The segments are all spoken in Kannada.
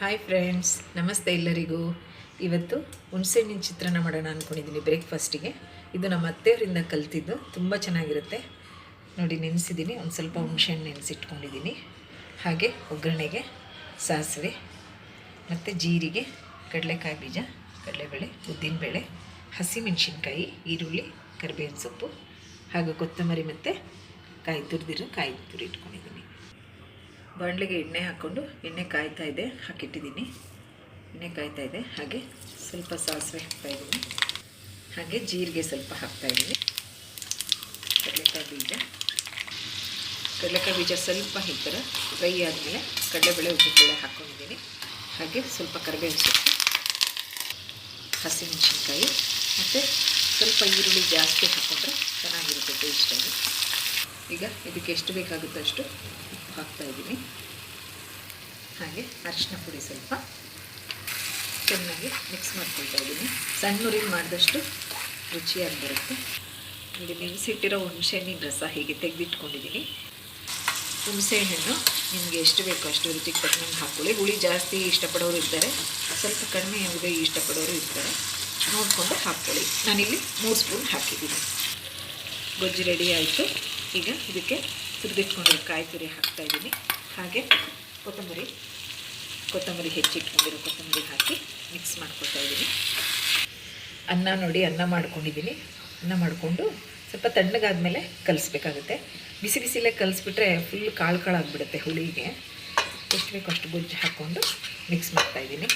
ಹಾಯ್ ಫ್ರೆಂಡ್ಸ್ ನಮಸ್ತೆ ಎಲ್ಲರಿಗೂ. ಇವತ್ತು ಹುಣಸೆಹಣ್ಣಿನ ಚಿತ್ರಾನ್ನ ಮಾಡೋಣ ಅಂದ್ಕೊಂಡಿದ್ದೀನಿ ಬ್ರೇಕ್ಫಾಸ್ಟಿಗೆ ಇದು ನಮ್ಮ ಅತ್ತೆಯವರಿಂದ ಕಲ್ತಿದ್ದು, ತುಂಬ ಚೆನ್ನಾಗಿರುತ್ತೆ. ನೋಡಿ ನೆನೆಸಿದ್ದೀನಿ ಒಂದು ಸ್ವಲ್ಪ ಹುಣಸೆಹಣ್ಣು ನೆನೆಸಿಟ್ಕೊಂಡಿದ್ದೀನಿ ಹಾಗೆ ಒಗ್ಗರಣೆಗೆ ಸಾಸಿವೆ, ಮತ್ತು ಜೀರಿಗೆ, ಕಡಲೆಕಾಯಿ ಬೀಜ, ಕಡಲೆಬೇಳೆ, ಉದ್ದಿನಬೇಳೆ, ಹಸಿಮೆಣಸಿನ್ಕಾಯಿ, ಈರುಳ್ಳಿ, ಕರಿಬೇವಿನ ಸೊಪ್ಪು, ಹಾಗೂ ಕೊತ್ತಂಬರಿ ಮತ್ತು ಕಾಯಿ ತುರಿದಿರೋ ಕಾಯಿ ತುರಿ ಇಟ್ಕೊಂಡಿದ್ದೀನಿ ಬಾಣಲೆಗೆ ಎಣ್ಣೆ ಹಾಕ್ಕೊಂಡು ಎಣ್ಣೆ ಕಾಯ್ತಾ ಇದೆ, ಹಾಕಿಟ್ಟಿದ್ದೀನಿ. ಎಣ್ಣೆ ಕಾಯ್ತಾ ಇದೆ, ಹಾಗೆ ಸ್ವಲ್ಪ ಸಾಸಿವೆ ಹಾಕ್ತಾ ಇದ್ದೀನಿ. ಹಾಗೆ ಜೀರಿಗೆ ಸ್ವಲ್ಪ ಹಾಕ್ತಾ ಇದ್ದೀನಿ. ಕಡಲೆಕಾಯಿ ಬೀಜ. ಕಡಲೆಕಾಯಿ ಬೀಜ ಸ್ವಲ್ಪ ಈ ಫ್ರೈ ಆದಮೇಲೆ ಕಡಲೆಬೇಳೆ ಉದ್ದಿನಬೇಳೆ ಹಾಕ್ಕೊಂಡಿದ್ದೀನಿ ಹಾಗೆ ಸ್ವಲ್ಪ ಕರಿಬೇವು ಸೊಪ್ಪು, ಹಸಿಮೆಣಸಿನ್ಕಾಯಿ, ಮತ್ತು ಸ್ವಲ್ಪ ಈರುಳ್ಳಿ ಜಾಸ್ತಿ ಹಾಕ್ಕೊಂಡ್ರೆ ಚೆನ್ನಾಗಿರುತ್ತೆ ಟೇಸ್ಟಾಗಿ ಈಗ ಇದಕ್ಕೆ ಎಷ್ಟು ಬೇಕಾಗುತ್ತೋ ಅಷ್ಟು ಹಾಕ್ತಾ ಇದ್ದೀನಿ. ಹಾಗೆ ಅರಿಶಿನ ಪುಡಿ ಸ್ವಲ್ಪ ಚೆನ್ನಾಗಿ ಮಿಕ್ಸ್ ಮಾಡ್ಕೊಳ್ತಾ ಇದ್ದೀನಿ. ಸಣ್ಣ ಮಾಡಿದಷ್ಟು ರುಚಿಯಾಗಿ ಬರುತ್ತೆ. ಇಲ್ಲಿ ನೆನೆಸಿಟ್ಟಿರೋ ಹುಣಸೆಹಣ್ಣಿನ ರಸ ಹೀಗೆ ತೆಗೆದಿಟ್ಕೊಂಡಿದ್ದೀನಿ. ಹುಣಸೆಹಣ್ಣು ನಿಮಗೆ ಎಷ್ಟು ಬೇಕೋ ಅಷ್ಟು ರುಚಿಗೆ ತಕ್ಕಂಗೆ ಹಾಕ್ಕೊಳ್ಳಿ. ಹುಳಿ ಜಾಸ್ತಿ ಇಷ್ಟಪಡೋರು ಇರ್ತಾರೆ. ಸ್ವಲ್ಪ ಕಡಿಮೆ ಹುಳಿ ಇಷ್ಟಪಡೋರು ಇರ್ತಾರೆ. ನೋಡಿಕೊಂಡು ಹಾಕ್ಕೊಳ್ಳಿ. ನಾನಿಲ್ಲಿ ಮೂರು ಸ್ಪೂನ್ ಹಾಕಿದ್ದೀನಿ. ಗೊಜ್ಜು ರೆಡಿ ಆಯಿತು. ಈಗ ಇದಕ್ಕೆ ತುರಿದಿಟ್ಕೊಂಡಿರೋ ಕಾಯಿ ತುರಿ ಹಾಕ್ತಾ ಇದ್ದೀನಿ. ಹಾಗೆ ಕೊತ್ತಂಬರಿ ಕೊತ್ತಂಬರಿ ಹೆಚ್ಚಿಟ್ಕೊಂಡಿರೋ ಕೊತ್ತಂಬರಿ ಹಾಕಿ ಮಿಕ್ಸ್ ಮಾಡ್ಕೊಳ್ತಾ ಇದ್ದೀನಿ. ಅನ್ನ ನೋಡಿ ಅನ್ನ ಮಾಡ್ಕೊಂಡಿದ್ದೀನಿ. ಅನ್ನ ಮಾಡಿಕೊಂಡು ಸ್ವಲ್ಪ ತಣ್ಣಗಾದಮೇಲೆ ಕಲಿಸ್ಬೇಕಾಗುತ್ತೆ. ಬಿಸಿ ಬಿಸಿಲೇ ಕಲಿಸ್ಬಿಟ್ರೆ ಫುಲ್ ಕಾಳು ಕಾಳಾಗ್ಬಿಡುತ್ತೆ ಹುಳಿಗೆ. ಎಷ್ಟು ಬೇಕೋ ಅಷ್ಟು ಗೊಜ್ಜು ಹಾಕ್ಕೊಂಡು ಮಿಕ್ಸ್ ಮಾಡ್ತಾಯಿದ್ದೀನಿ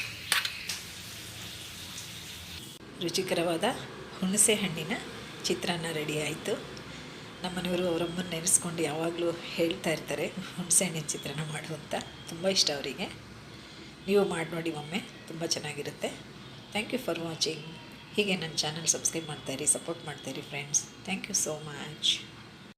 ರುಚಿಕರವಾದ ಹುಣಸೆ ಹಣ್ಣಿನ ಚಿತ್ರಾನ್ನ ರೆಡಿ ಆಯಿತು. ನಮ್ಮನೆಯವರು ಅವರಮ್ಮನ ನೆನೆಸ್ಕೊಂಡು ಯಾವಾಗಲೂ ಹೇಳ್ತಾ ಇರ್ತಾರೆ ಹುಣಸೆಹಣ್ಣಿನ ಚಿತ್ರಾನ್ನ ಮಾಡು ಅಂತ. ತುಂಬ ಇಷ್ಟ ಅವರಿಗೆ. ನೀವು ಮಾಡಿ ನೋಡಿ ಒಮ್ಮೆ, ತುಂಬ ಚೆನ್ನಾಗಿರುತ್ತೆ. ಥ್ಯಾಂಕ್ ಯು ಫಾರ್ ವಾಚಿಂಗ್ ಹೀಗೆ ನನ್ನ ಚಾನಲ್ ಸಬ್ಸ್ಕ್ರೈಬ್ ಮಾಡ್ತಾಯಿರಿ support ಮಾಡ್ತಾಯಿರಿ friends thank you so much